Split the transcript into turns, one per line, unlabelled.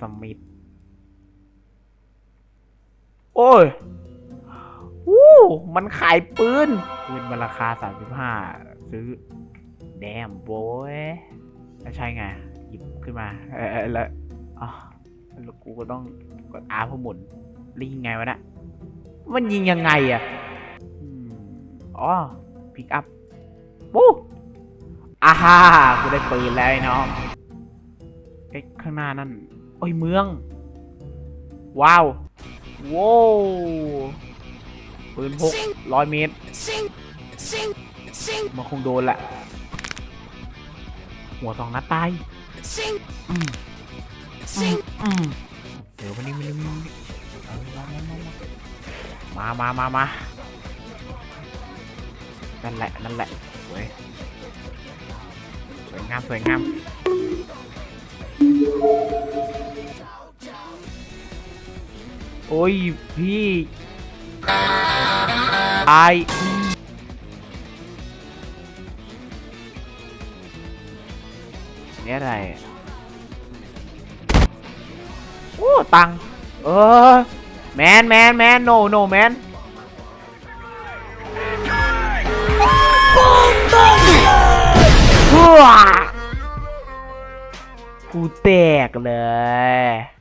สมิธโอ้ยวู้มันขายปืน ปืนมันราคา35ซื้อ แดมโบยแล้วใช่ไง หยิบขึ้นมา เออแล้วอ๋อแล้วกูก็ต้องกดอาเพื่อหมุนลิงไงวะนะมันยิงยังไงอะอ๋อพิกอัพวู้อาฮ่ากูได้ปืนแล้วไอ้น้องเอ๊ะข้างหน้านั่น โอ้ยเมือง ว้าวโว้วปืนพกร้อยเมตรมันคงโดนแหละ หัวสองนัดตายอืมอืมอืมเดี๋ยววันนี้มันนี่มันนี่เอามามามามามานั่นแหละ นั่นแหละสวยสวยงาม สวยงาม โอ้ยพี่ตายอืมเนี่อะไร โอ้ ตัง เออ แมนแมนแมนโนโนแมนกูแตกเลย